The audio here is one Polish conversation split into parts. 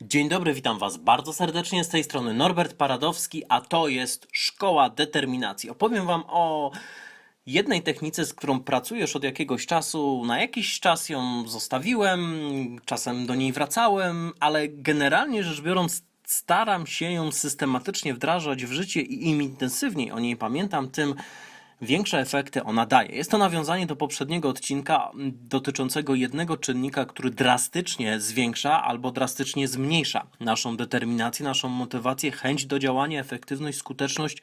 Dzień dobry, witam Was bardzo serdecznie z tej strony Norbert Paradowski, a to jest Szkoła Determinacji. Opowiem Wam o jednej technice, z którą pracuję już od jakiegoś czasu. Na jakiś czas ją zostawiłem, czasem do niej wracałem, ale generalnie rzecz biorąc, staram się ją systematycznie wdrażać w życie i im intensywniej o niej pamiętam, tym większe efekty ona daje. Jest to nawiązanie do poprzedniego odcinka dotyczącego jednego czynnika, który drastycznie zwiększa albo drastycznie zmniejsza naszą determinację, naszą motywację, chęć do działania, efektywność, skuteczność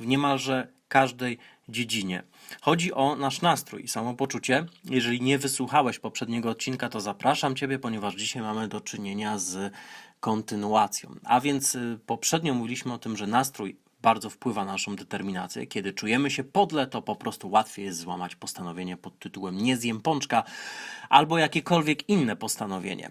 w niemalże każdej dziedzinie. Chodzi o nasz nastrój i samopoczucie. Jeżeli nie wysłuchałeś poprzedniego odcinka, to zapraszam Ciebie, ponieważ dzisiaj mamy do czynienia z kontynuacją. A więc y, poprzednio mówiliśmy o tym, że nastrój bardzo wpływa na naszą determinację. Kiedy czujemy się podle, to po prostu łatwiej jest złamać postanowienie pod tytułem nie zjem pączka albo jakiekolwiek inne postanowienie.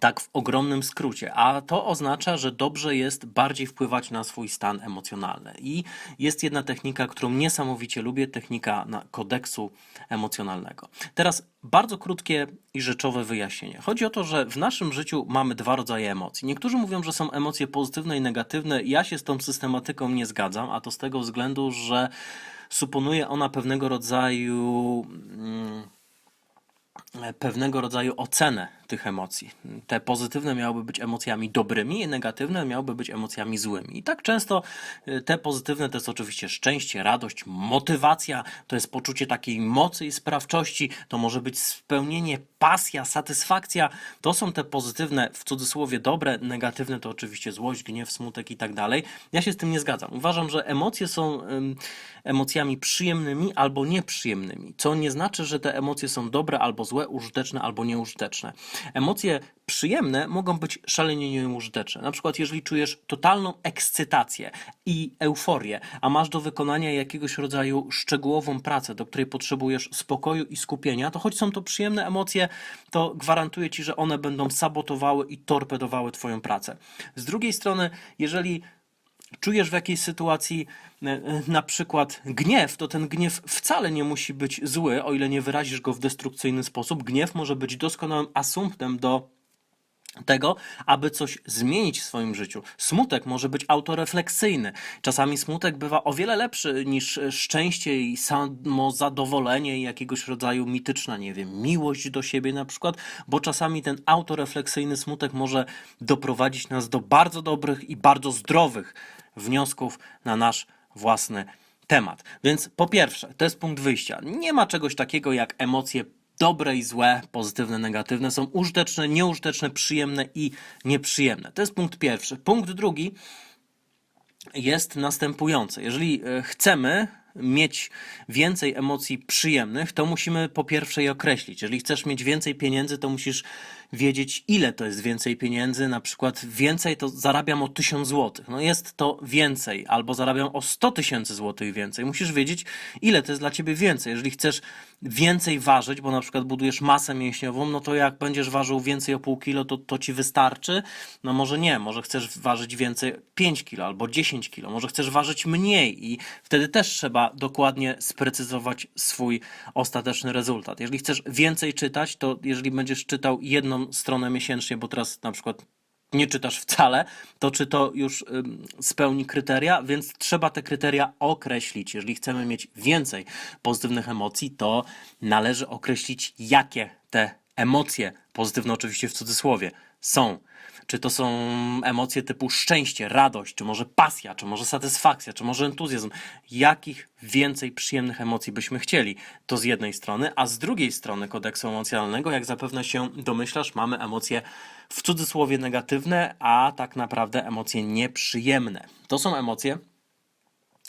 Tak w ogromnym skrócie, a to oznacza, że dobrze jest bardziej wpływać na swój stan emocjonalny. I jest jedna technika, którą niesamowicie lubię, technika na kodeksu emocjonalnego. Teraz bardzo krótkie i rzeczowe wyjaśnienie. Chodzi o to, że w naszym życiu mamy dwa rodzaje emocji. Niektórzy mówią, że są emocje pozytywne i negatywne. Ja się z tą systematyką nie zgadzam, a to z tego względu, że suponuje ona pewnego rodzaju. Mm, pewnego rodzaju ocenę tych emocji. Te pozytywne miałyby być emocjami dobrymi, negatywne miałyby być emocjami złymi. I tak często y, te pozytywne to jest oczywiście szczęście, radość, motywacja, to jest poczucie takiej mocy i sprawczości, to może być spełnienie, pasja, satysfakcja. To są te pozytywne, w cudzysłowie dobre, negatywne to oczywiście złość, gniew, smutek i tak dalej. Ja się z tym nie zgadzam. Uważam, że emocje są emocjami przyjemnymi albo nieprzyjemnymi, co nie znaczy, że te emocje są dobre albo złe, użyteczne albo nieużyteczne. Emocje przyjemne mogą być szalenie nieużyteczne. Na przykład, jeżeli czujesz totalną ekscytację i euforię, a masz do wykonania jakiegoś rodzaju szczegółową pracę, do której potrzebujesz spokoju i skupienia, to choć są to przyjemne emocje, to gwarantuję ci, że one będą sabotowały i torpedowały Twoją pracę. Z drugiej strony, jeżeli czujesz w jakiejś sytuacji e, e, na przykład gniew, to ten gniew wcale nie musi być zły, o ile nie wyrazisz go w destrukcyjny sposób. Gniew może być doskonałym asumptem do tego, aby coś zmienić w swoim życiu. Smutek może być autorefleksyjny. Czasami smutek bywa o wiele lepszy niż szczęście i samozadowolenie i jakiegoś rodzaju mityczna, nie wiem, miłość do siebie na przykład, bo czasami ten autorefleksyjny smutek może doprowadzić nas do bardzo dobrych i bardzo zdrowych wniosków na nasz własny temat. Więc po pierwsze, to jest punkt wyjścia. Nie ma czegoś takiego jak emocje dobre i złe, pozytywne, negatywne, są użyteczne, nieużyteczne, przyjemne i nieprzyjemne. To jest punkt pierwszy. Punkt drugi jest następujący. Jeżeli e, chcemy mieć więcej emocji przyjemnych, to musimy po pierwsze je określić. Jeżeli chcesz mieć więcej pieniędzy, to musisz wiedzieć, ile to jest więcej pieniędzy. Na przykład więcej to zarabiam o 1000 zł. No jest to więcej, albo zarabiam o 100 tysięcy złotych więcej. Musisz wiedzieć, ile to jest dla ciebie więcej. Jeżeli chcesz więcej ważyć, bo na przykład budujesz masę mięśniową, no to jak będziesz ważył więcej o pół kilo, to, to ci wystarczy? No może nie, może chcesz ważyć więcej 5 kilo albo 10 kilo, może chcesz ważyć mniej i wtedy też trzeba dokładnie sprecyzować swój ostateczny rezultat. Jeżeli chcesz więcej czytać, to jeżeli będziesz czytał jedną stronę miesięcznie, bo teraz na przykład nie czytasz wcale, to czy to już spełni kryteria, więc trzeba te kryteria określić. Jeżeli chcemy mieć więcej pozytywnych emocji, to należy określić, jakie te emocje, pozytywne oczywiście w cudzysłowie, są. Czy to są emocje typu szczęście, radość, czy może pasja, czy może satysfakcja, czy może entuzjazm? Jakich więcej przyjemnych emocji byśmy chcieli? To z jednej strony, a z drugiej strony kodeksu emocjonalnego, jak zapewne się domyślasz, mamy emocje w cudzysłowie negatywne, a tak naprawdę emocje nieprzyjemne. To są emocje,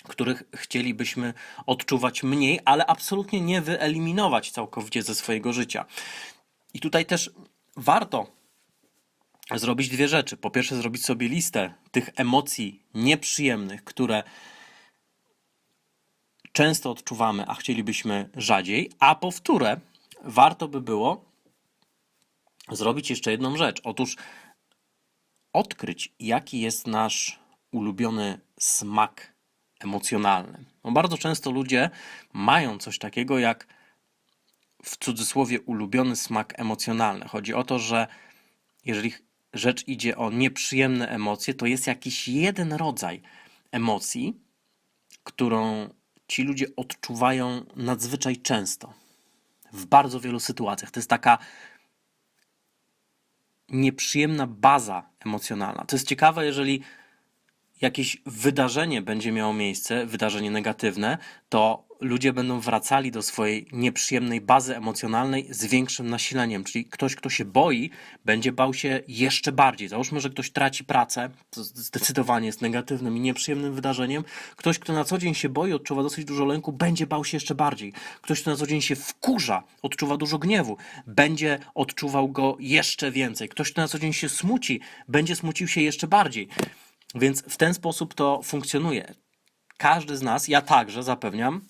których chcielibyśmy odczuwać mniej, ale absolutnie nie wyeliminować całkowicie ze swojego życia. I tutaj też warto zrobić dwie rzeczy. Po pierwsze, zrobić sobie listę tych emocji nieprzyjemnych, które często odczuwamy, a chcielibyśmy rzadziej. A po wtóre, warto by było zrobić jeszcze jedną rzecz. Otóż odkryć, jaki jest nasz ulubiony smak emocjonalny. Bardzo często ludzie mają coś takiego jak w cudzysłowie ulubiony smak emocjonalny. Chodzi o to, że jeżeli rzecz idzie o nieprzyjemne emocje, to jest jakiś jeden rodzaj emocji, którą ci ludzie odczuwają nadzwyczaj często, w bardzo wielu sytuacjach. To jest taka nieprzyjemna baza emocjonalna. To jest ciekawe, jeżeli jakieś wydarzenie będzie miało miejsce, wydarzenie negatywne, to ludzie będą wracali do swojej nieprzyjemnej bazy emocjonalnej z większym nasileniem. Czyli ktoś, kto się boi, będzie bał się jeszcze bardziej. Załóżmy, że ktoś traci pracę, co zdecydowanie jest negatywnym i nieprzyjemnym wydarzeniem. Ktoś, kto na co dzień się boi, odczuwa dosyć dużo lęku, będzie bał się jeszcze bardziej. Ktoś, kto na co dzień się wkurza, odczuwa dużo gniewu, będzie odczuwał go jeszcze więcej. Ktoś, kto na co dzień się smuci, będzie smucił się jeszcze bardziej. Więc w ten sposób to funkcjonuje. Każdy z nas, ja także zapewniam,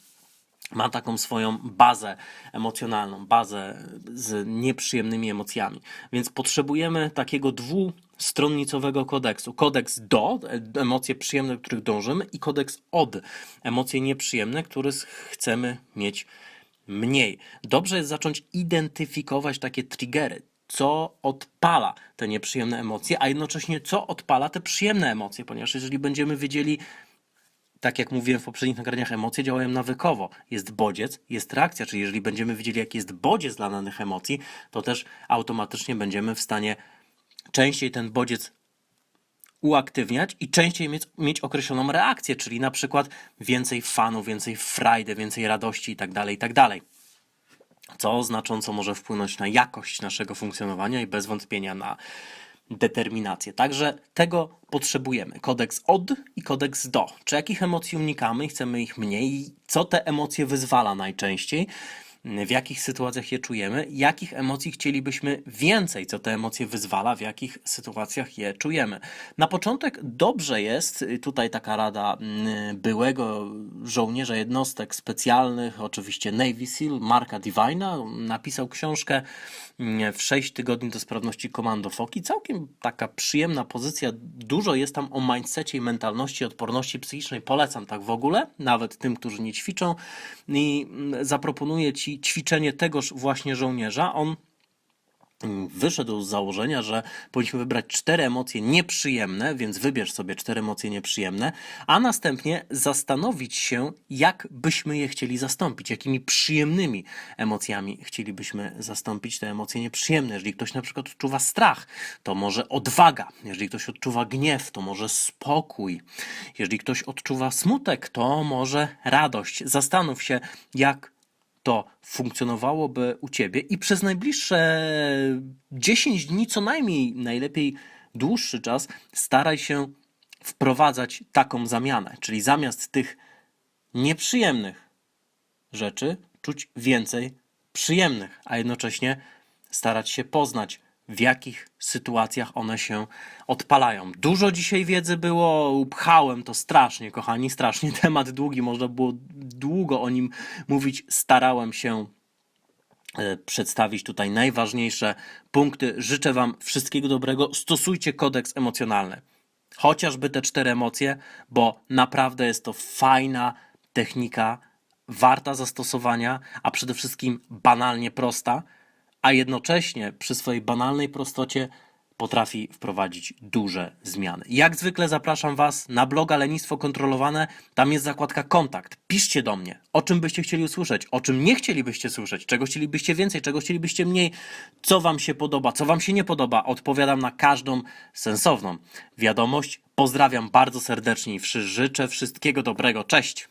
ma taką swoją bazę emocjonalną, bazę z nieprzyjemnymi emocjami. Więc potrzebujemy takiego dwustronnicowego kodeksu. Kodeks do, emocje przyjemne, do których dążymy, i kodeks od, emocje nieprzyjemne, które chcemy mieć mniej. Dobrze jest zacząć identyfikować takie triggery, co odpala te nieprzyjemne emocje, a jednocześnie co odpala te przyjemne emocje, ponieważ jeżeli będziemy wiedzieli, tak jak mówiłem w poprzednich nagraniach, emocje działają nawykowo. Jest bodziec, jest reakcja, czyli jeżeli będziemy wiedzieli, jaki jest bodziec dla danych emocji, to też automatycznie będziemy w stanie częściej ten bodziec uaktywniać i częściej mieć, mieć określoną reakcję, czyli na przykład więcej fanu, więcej frajdy, więcej radości itd., tak itd. Tak co znacząco może wpłynąć na jakość naszego funkcjonowania i bez wątpienia na determinację. Także tego potrzebujemy. Kodeks od i kodeks do. Czy jakich emocji unikamy i chcemy ich mniej? Co te emocje wyzwala najczęściej? W jakich sytuacjach je czujemy, jakich emocji chcielibyśmy więcej, co te emocje wyzwala, w jakich sytuacjach je czujemy. Na początek dobrze jest, tutaj taka rada mm, byłego żołnierza jednostek specjalnych, oczywiście Navy SEAL, Marka Divina, napisał książkę mm, w 6 tygodni do sprawności komando Foki. Całkiem taka przyjemna pozycja. Dużo jest tam o mindsetie i mentalności, odporności psychicznej. Polecam tak w ogóle, nawet tym, którzy nie ćwiczą. I mm, zaproponuję Ci ćwiczenie tegoż właśnie żołnierza, on mm, wyszedł z założenia, że powinniśmy wybrać cztery emocje nieprzyjemne, więc wybierz sobie cztery emocje nieprzyjemne, a następnie zastanowić się, jak byśmy je chcieli zastąpić, jakimi przyjemnymi emocjami chcielibyśmy zastąpić te emocje nieprzyjemne. Jeżeli ktoś na przykład odczuwa strach, to może odwaga. Jeżeli ktoś odczuwa gniew, to może spokój. Jeżeli ktoś odczuwa smutek, to może radość. Zastanów się, jak to funkcjonowałoby u ciebie i przez najbliższe 10 dni, co najmniej, najlepiej dłuższy czas, staraj się wprowadzać taką zamianę. Czyli zamiast tych nieprzyjemnych rzeczy, czuć więcej przyjemnych, a jednocześnie starać się poznać w jakich sytuacjach one się odpalają. Dużo dzisiaj wiedzy było, upchałem to strasznie, kochani, strasznie temat długi, można było długo o nim mówić. Starałem się e, przedstawić tutaj najważniejsze punkty. Życzę Wam wszystkiego dobrego. Stosujcie kodeks emocjonalny. Chociażby te cztery emocje, bo naprawdę jest to fajna technika, warta zastosowania, a przede wszystkim banalnie prosta a jednocześnie przy swojej banalnej prostocie potrafi wprowadzić duże zmiany. Jak zwykle zapraszam Was na bloga Lenistwo Kontrolowane. Tam jest zakładka kontakt. Piszcie do mnie, o czym byście chcieli usłyszeć, o czym nie chcielibyście słyszeć, czego chcielibyście więcej, czego chcielibyście mniej, co Wam się podoba, co Wam się nie podoba. Odpowiadam na każdą sensowną wiadomość. Pozdrawiam bardzo serdecznie i życzę wszystkiego dobrego. Cześć!